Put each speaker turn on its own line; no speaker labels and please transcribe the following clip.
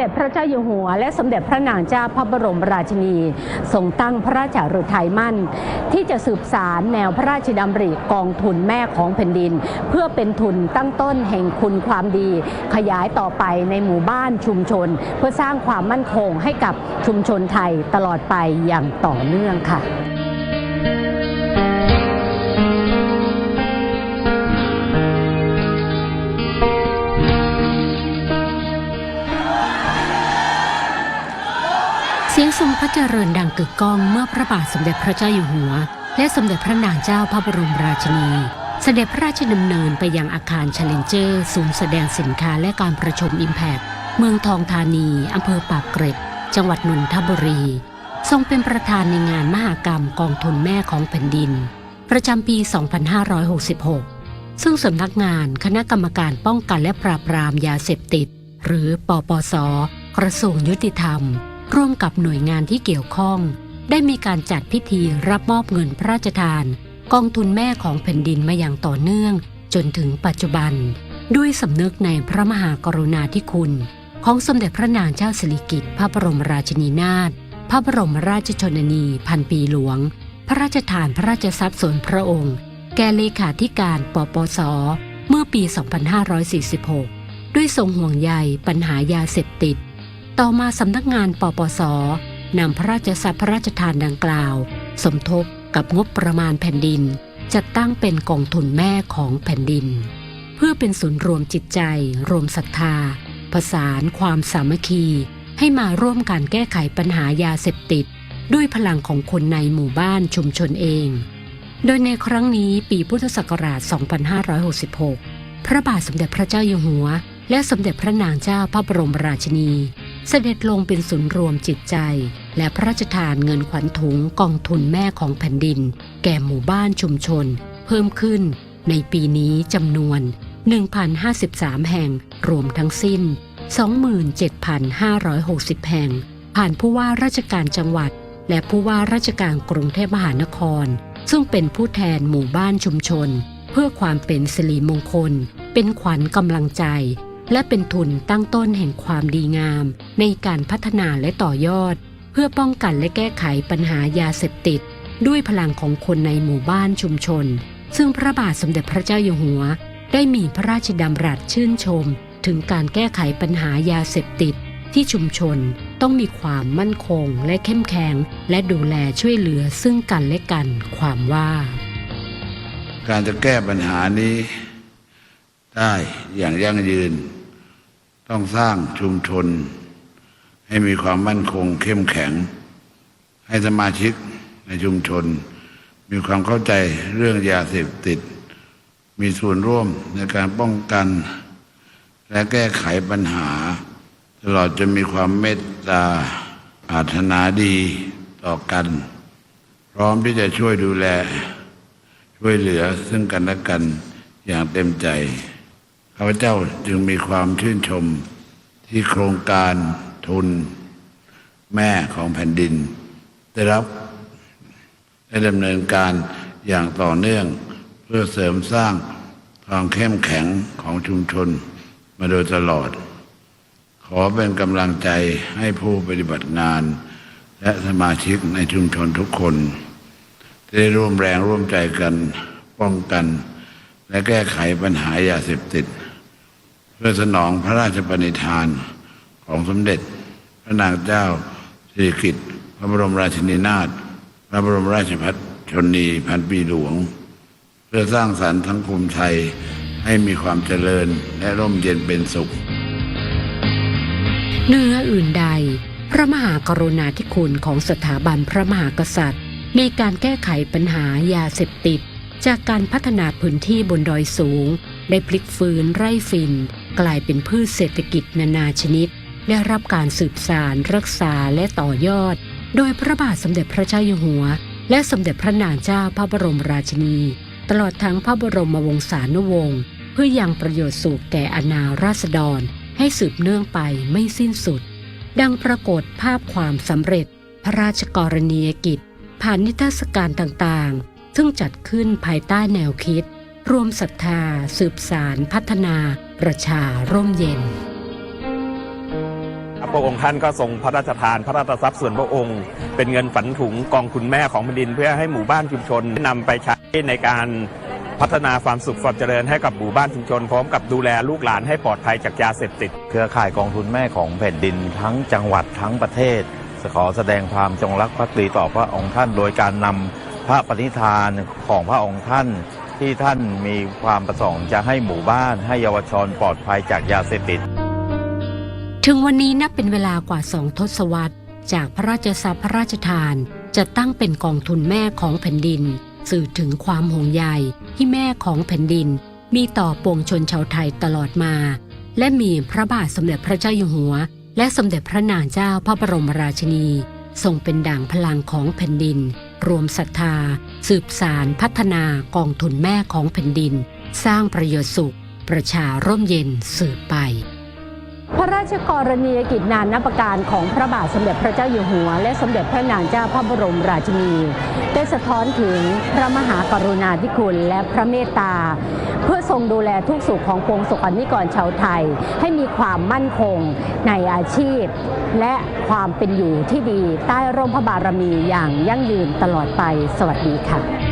เด็จพระเจ้าอยู่หัว และสมเด็จพระนางเจ้าพระบรมราชินีทรงตั้งพระราชาฤทัยมั่น ที่จะสืบสารแนวพระราชดำริกองทุนแม่ของแผ่นดิน เพื่อเป็นทุนตั้งต้นแห่งคุณความดี ขยายต่อไปในหมู่บ้านชุมชน เพื่อสร้างความมั่นคงให้กับชุมชนไทยตลอดไปอย่างต่อเนื่องค่ะ สียงทรงพระเจริญดังกึกก้องเมื่อพระบาทสมเด็จพระเจ้าอยู่หัว และสมเด็จพระนางเจ้าพระบรมราชินี เสด็จพระราชดำเนินไปยังอาคารเชลนเจอร์ศูนย์แสดงสินค้าและการประชุมอิมแพกเมืองทองธานีอำเภอปากเกร็ด จังหวัดนนทบุรี ทรงเป็นประธานในงานมหากรรมกองทุนแม่ของแผ่นดิน ประจำปี 2566 ซึ่งสำนักงานคณะกรรมการป้องกันและปราบปรามยาเสพติด หรือปปส กระทรวงยุติธรรม ร่วมกับหน่วยงานที่เกี่ยวข้อง ได้มีการจัดพิธีรับมอบเงินพระราชทาน กองทุนแม่ของแผ่นดินมาอย่างต่อเนื่อง จนถึงปัจจุบัน ด้วยสำนึกในพระมหากรุณาธิคุณ ของสมเด็จพระนางเจ้าสิริกิติ์พระบรมราชินีนาถพระบรมราชชนนีพันปีหลวง พระราชทานพระราชทรัพย์ส่วนพระองค์ แก่เลขาธิการปปส เมื่อปี 2546 ด้วยทรงห่วงใยปัญหายาเสพติด ต่อมาสำนักงานปปสนำพระราชทรัพย์พระราชทานดังกล่าว สมทบกับงบประมาณแผ่นดิน จัดตั้งเป็นกองทุนแม่ของแผ่นดิน เพื่อเป็นศูนย์รวมจิตใจ รวมศรัทธา ผสานความสามัคคี ให้มาร่วมกันแก้ไขปัญหายาเสพติด ด้วยพลังของคนในหมู่บ้านชุมชนเอง โดยในครั้งนี้ปีพุทธศักราช 2566 พระบาทสมเด็จพระเจ้าอยู่หัว และสมเด็จพระนางเจ้าพระบรมราชินี เสด็จลงเป็นศูนย์รวมจิตใจ และพระราชทานเงินขวัญถุงกองทุนแม่ของแผ่นดิน แก่หมู่บ้านชุมชน เพิ่มขึ้น ในปีนี้จำนวน 1,053 แห่งรวมทั้งสิ้น 27,560 แห่ง ผ่านผู้ว่าราชการจังหวัด และผู้ว่าราชการกรุงเทพมหานคร ซึ่งเป็นผู้แทนหมู่บ้านชุมชน เพื่อความเป็นสิริมงคล เป็นขวัญกำลังใจ และเป็นทุนตั้งต้นแห่งความดีงาม ในการพัฒนาและต่อยอด เพื่อป้องกันและแก้ไขปัญหายาเสพติด ด้วยพลังของคนในหมู่บ้านชุมชน ซึ่งพระบาทสมเด็จพระเจ้าอยู่หัว ได้มีพระราชดำรัสชื่นชม ถึงการแก้ไขปัญหายาเสพติด ที่ชุมชนต้องมีความมั่นคงและเข้มแข็งและดูแลช่วยเหลือซึ่งกันและกันความว่า
การจะแก้ปัญหานี้ได้อย่างยั่งยืน ต้องสร้างชุมชน ให้มีความมั่นคงเข้มแข็ง ให้สมาชิกในชุมชน มีความเข้าใจเรื่องยาเสพติด มีส่วนร่วมในการป้องกัน และแก้ไขปัญหา ตลอดจะมีความเมตตาปรารถนาดีต่อกัน พร้อมที่จะช่วยดูแล ช่วยเหลือซึ่งกันและกันอย่างเต็มใจ ข้าพเจ้าจึงมีความชื่นชมที่โครงการทุนแม่ของแผ่นดิน ได้รับได้ดำเนินการอย่างต่อเนื่องเพื่อเสริมสร้างความเข้มแข็งของชุมชนมาโดยตลอด ขอเป็นกำลังใจให้ผู้ปฏิบัติงาน และสมาชิกในชุมชนทุกคนได้ร่วมแรงร่วมใจกันป้องกัน และแก้ไขปัญหายาเสพติด พื่อสนองพระราชปณิธานของสมเด็จ พระนางเจ้าสิริกิติ์พระบรมราชินีนาถพระบรมราชพัฒชนีพันปีหลวง เพื่อสร้างสรรค์สังคมไทยให้มีความเจริญและร่มเย็นเป็นสุข
เนื้ออื่นใด พระมหากรุณาธิคุณของสถาบันพระมหากษัตริย์ ในการแก้ไขปัญหายาเสพติด จากการพัฒนาพื้นที่บนดอยสูง ได้พลิกฟื้นไร่ฟิน กลายเป็นพืชเศรษฐกิจนานาชนิด ได้รับการสืบสารรักษาและต่อยอด โดยพระบาทสมเด็จพระเจ้าอยู่หัว และสมเด็จพระนางเจ้าพระบรมราชินี ตลอดทั้งพระบรมวงศานุวงศ์เพื่อยังประโยชน์สุขแก่อาณาราษฎร ให้สืบเนื่องไปไม่สิ้นสุด ดังปรากฏภาพความสำเร็จ พระราชกรณียกิจ ผ่านนิทรรศการต่างๆ ซึ่งจัดขึ้นภายใต้แนวคิด รวมศรัทธา สืบสารพัฒนา ประชาร่มเย็น
พระองค์ท่านก็ทรงพระราชทานพระราชทรัพย์ส่วนพระองค์ เป็นเงินฝันถุงกองคุณแม่ของแผ่นดิน เพื่อให้หมู่บ้านชุมชนนำไปใช้ในการพัฒนาความสุขความเจริญให้กับหมู่บ้านชุมชน พร้อมกับดูแลลูกหลานให้ปลอดภัยจากยาเสพติด
เครือข่ายกองทุนแม่ของแผ่นดินทั้งจังหวัดทั้งประเทศขอแสดงความจงรักภักดีต่อพระองค์ท่าน โดยการนำพระปณิธานของพระองค์ท่าน ที่ท่านมีความประสงค์จะให้หมู่บ้านให้เยาวชนปลอดภัยจากยาเสพติด
ถึงวันนี้นับเป็นเวลากว่าสองทศวรรษ จากพระราชทรัพย์พระราชทานจะตั้งเป็นกองทุนแม่ของแผ่นดิน สื่อถึงความห่วงใยที่แม่ของแผ่นดิน มีต่อปวงชนชาวไทยตลอดมา และมีพระบาทสมเด็จพระเจ้าอยู่หัว และสมเด็จพระนางเจ้าพระบรมราชินี ทรงเป็นด่างพลังของแผ่นดิน รวมศรัทธา สืบสารพัฒนากองทุนแม่ของแผ่นดิน สร้างประโยชน์สุข ประชาร่มเย็นสืบไป พระราชกรณียกิจนานนประการของพระบาทสมเด็จพระเจ้าอยู่หัว และสมเด็จพระนางเจ้าพระบรมราชินี ได้สะท้อนถึงพระมหากรุณาธิคุณและพระเมตตา เพื่อทรงดูแลทุกสุขของปวงศกนิกรชาวไทย ให้มีความมั่นคงในอาชีพ และความเป็นอยู่ที่ดีใต้ร่มพระบารมีอย่างยั่งยืนตลอดไป สวัสดีค่ะ